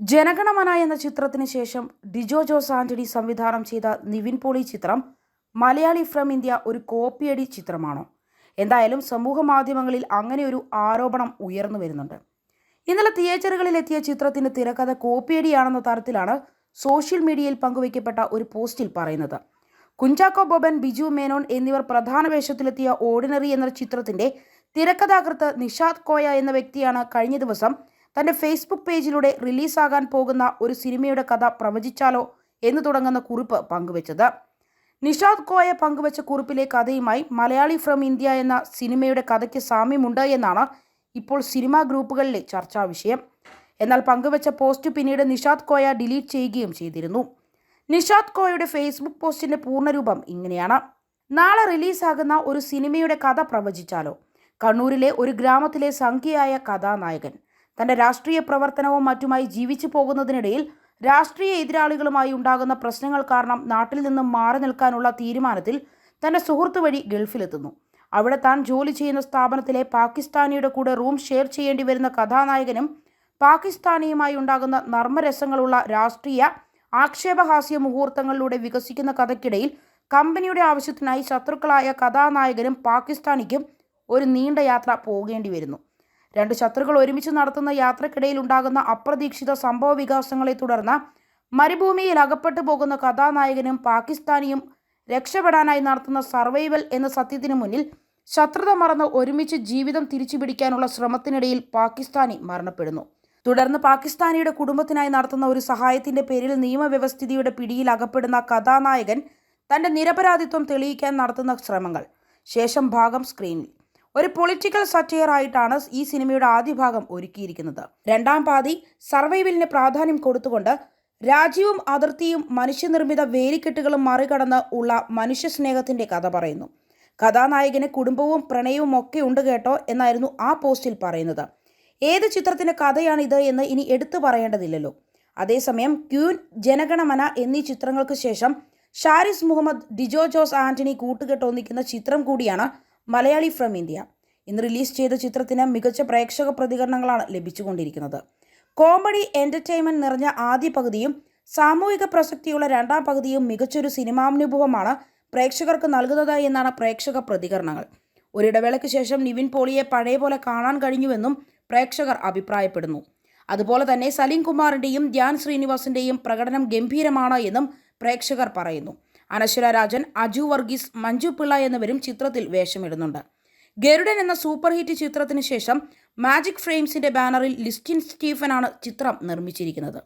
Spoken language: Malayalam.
ജനഗണമന എന്ന ചിത്രത്തിന് ശേഷം ഡിജോ ജോസ് ആന്റണി സംവിധാനം ചെയ്ത നിവിൻ പോളി ചിത്രം മലയാളി ഫ്രം ഇന്ത്യ ഒരു കോപ്പിയടി ചിത്രമാണോ? എന്തായാലും സമൂഹ മാധ്യമങ്ങളിൽ അങ്ങനെ ഒരു ആരോപണം ഉയർന്നു വരുന്നുണ്ട്. ഇന്നലെ തിയേറ്ററുകളിൽ എത്തിയ ചിത്രത്തിന്റെ തിരക്കഥ കോപ്പിയടിയാണെന്ന തരത്തിലാണ് സോഷ്യൽ മീഡിയയിൽ പങ്കുവയ്ക്കപ്പെട്ട ഒരു പോസ്റ്റിൽ പറയുന്നത്. കുഞ്ചാക്കോ ബോബൻ ബിജു മേനോൻ എന്നിവർ പ്രധാന വേഷത്തിലെത്തിയ ഓർഡിനറി എന്ന ചിത്രത്തിന്റെ തിരക്കഥാകൃത്ത് നിഷാദ് കോയ എന്ന വ്യക്തിയാണ് കഴിഞ്ഞ ദിവസം തന്റെ ഫേസ്ബുക്ക് പേജിലൂടെ റിലീസാകാൻ പോകുന്ന ഒരു സിനിമയുടെ കഥ പ്രവചിച്ചാലോ എന്ന് തുടങ്ങുന്ന കുറിപ്പ് പങ്കുവച്ചത്. നിഷാദ് കോയ പങ്കുവച്ച കുറിപ്പിലെ കഥയുമായി മലയാളി ഫ്രം ഇന്ത്യ എന്ന സിനിമയുടെ കഥയ്ക്ക് സാമ്യമുണ്ട് എന്നാണ് ഇപ്പോൾ സിനിമാ ഗ്രൂപ്പുകളിലെ ചർച്ചാ വിഷയം. എന്നാൽ പങ്കുവച്ച പോസ്റ്റ് പിന്നീട് നിഷാദ് കോയ ഡിലീറ്റ് ചെയ്യുകയും ചെയ്തിരുന്നു. നിഷാദ് കോയയുടെ ഫേസ്ബുക്ക് പോസ്റ്റിന്റെ പൂർണരൂപം ഇങ്ങനെയാണ്. നാളെ റിലീസാകുന്ന ഒരു സിനിമയുടെ കഥ പ്രവചിച്ചാലോ? കണ്ണൂരിലെ ഒരു ഗ്രാമത്തിലെ സംഖ്യയായ കഥാനായകൻ തന്റെ രാഷ്ട്രീയ പ്രവർത്തനവും മറ്റുമായി ജീവിച്ചു പോകുന്നതിനിടയിൽ രാഷ്ട്രീയ എതിരാളികളുമായി ഉണ്ടാകുന്ന പ്രശ്നങ്ങൾ കാരണം നാട്ടിൽ നിന്നും മാറി നിൽക്കാനുള്ള തീരുമാനത്തിൽ തന്റെ സുഹൃത്തു വഴി ഗൾഫിലെത്തുന്നു. അവിടെ താൻ ജോലി ചെയ്യുന്ന സ്ഥാപനത്തിലെ പാകിസ്ഥാനിയുടെ കൂടെ റൂം ഷെയർ ചെയ്യേണ്ടി വരുന്ന കഥാനായകനും പാകിസ്ഥാനിയുമായി ഉണ്ടാകുന്ന നർമ്മരസങ്ങളുള്ള രാഷ്ട്രീയ ആക്ഷേപഹാസ്യ മുഹൂർത്തങ്ങളിലൂടെ വികസിക്കുന്ന കഥയ്ക്കിടയിൽ കമ്പനിയുടെ ആവശ്യത്തിനായി ശത്രുക്കളായ കഥാനായകനും പാകിസ്ഥാനിക്കും ഒരു നീണ്ട യാത്ര പോകേണ്ടി വരുന്നു. രണ്ട് ശത്രുക്കൾ ഒരുമിച്ച് നടത്തുന്ന യാത്രക്കിടയിൽ ഉണ്ടാകുന്ന അപ്രതീക്ഷിത സംഭവ വികാസങ്ങളെ തുടർന്ന് മരുഭൂമിയിൽ അകപ്പെട്ടു പോകുന്ന കഥാനായകനും പാകിസ്ഥാനിയും രക്ഷപ്പെടാനായി നടത്തുന്ന സർവൈവൽ എന്ന സത്യത്തിനു മുന്നിൽ ശത്രുത മറന്ന് ഒരുമിച്ച് ജീവിതം തിരിച്ചുപിടിക്കാനുള്ള ശ്രമത്തിനിടയിൽ പാകിസ്ഥാനി മരണപ്പെടുന്നു. തുടർന്ന് പാകിസ്ഥാനിയുടെ കുടുംബത്തിനായി നടത്തുന്ന ഒരു സഹായത്തിന്റെ പേരിൽ നിയമവ്യവസ്ഥിതിയുടെ പിടിയിൽ അകപ്പെടുന്ന കഥാനായകൻ തന്റെ നിരപരാധിത്വം തെളിയിക്കാൻ നടത്തുന്ന ശ്രമങ്ങൾ. ശേഷം ഭാഗം സ്ക്രീനിൽ. ഒരു പൊളിറ്റിക്കൽ സറ്റയർ ആയിട്ടാണ് ഈ സിനിമയുടെ ആദ്യ ഭാഗം ഒരുക്കിയിരിക്കുന്നത്. രണ്ടാം പാതി സർവൈവലിന് പ്രാധാന്യം കൊടുത്തുകൊണ്ട് രാജ്യവും അതിർത്തിയും മനുഷ്യനിർമ്മിത വേലിക്കെട്ടുകളും മറികടന്ന് ഉള്ള മനുഷ്യ സ്നേഹത്തിന്റെ കഥ പറയുന്നു. കഥാനായകന് കുടുംബവും പ്രണയവും ഒക്കെ ഉണ്ട് കേട്ടോ എന്നായിരുന്നു ആ പോസ്റ്റിൽ പറയുന്നത്. ഏത് ചിത്രത്തിന്റെ കഥയാണിത് എന്ന് ഇനി എടുത്തു പറയേണ്ടതില്ലല്ലോ. അതേസമയം ക്യൂൻ ജനഗണമന എന്നീ ചിത്രങ്ങൾക്ക് ശേഷം ഷാരിസ് മുഹമ്മദ് ഡിജോ ജോസ് ആന്റണി കൂട്ടുകെട്ടൊന്നിക്കുന്ന ചിത്രം കൂടിയാണ് മലയാളി ഫ്രം ഇന്ത്യ. ഇന്ന് റിലീസ് ചെയ്ത ചിത്രത്തിന് മികച്ച പ്രേക്ഷക പ്രതികരണങ്ങളാണ് ലഭിച്ചുകൊണ്ടിരിക്കുന്നത്. കോമഡി എന്റർടൈൻമെന്റ് നിറഞ്ഞ ആദ്യ പകുതിയും സാമൂഹിക പ്രസക്തിയുള്ള രണ്ടാം പകുതിയും മികച്ചൊരു സിനിമാനുഭവമാണ് പ്രേക്ഷകർക്ക് നൽകുന്നത് എന്നാണ് പ്രേക്ഷക പ്രതികരണങ്ങൾ. ഒരിടവേളയ്ക്ക് ശേഷം നിവിൻ പോളിയെ പഴയ പോലെ കാണാൻ കഴിഞ്ഞുവെന്നും പ്രേക്ഷകർ അഭിപ്രായപ്പെടുന്നു. അതുപോലെ തന്നെ സലീം കുമാറിന്റെയും ധ്യാൻ ശ്രീനിവാസിന്റെയും പ്രകടനം ഗംഭീരമാണ് എന്നും പ്രേക്ഷകർ പറയുന്നു. അനശ്വര രാജൻ അജു വർഗീസ് മഞ്ജു പിള്ള എന്നിവരും ചിത്രത്തിൽ വേഷമിടുന്നുണ്ട്. ഗരുഡൻ എന്ന സൂപ്പർ ഹിറ്റ് ചിത്രത്തിന് ശേഷം മാജിക് ഫ്രെയിംസിന്റെ ബാനറിൽ ലിസ്റ്റിൻ സ്റ്റീഫനാണ് ചിത്രം നിർമ്മിച്ചിരിക്കുന്നത്.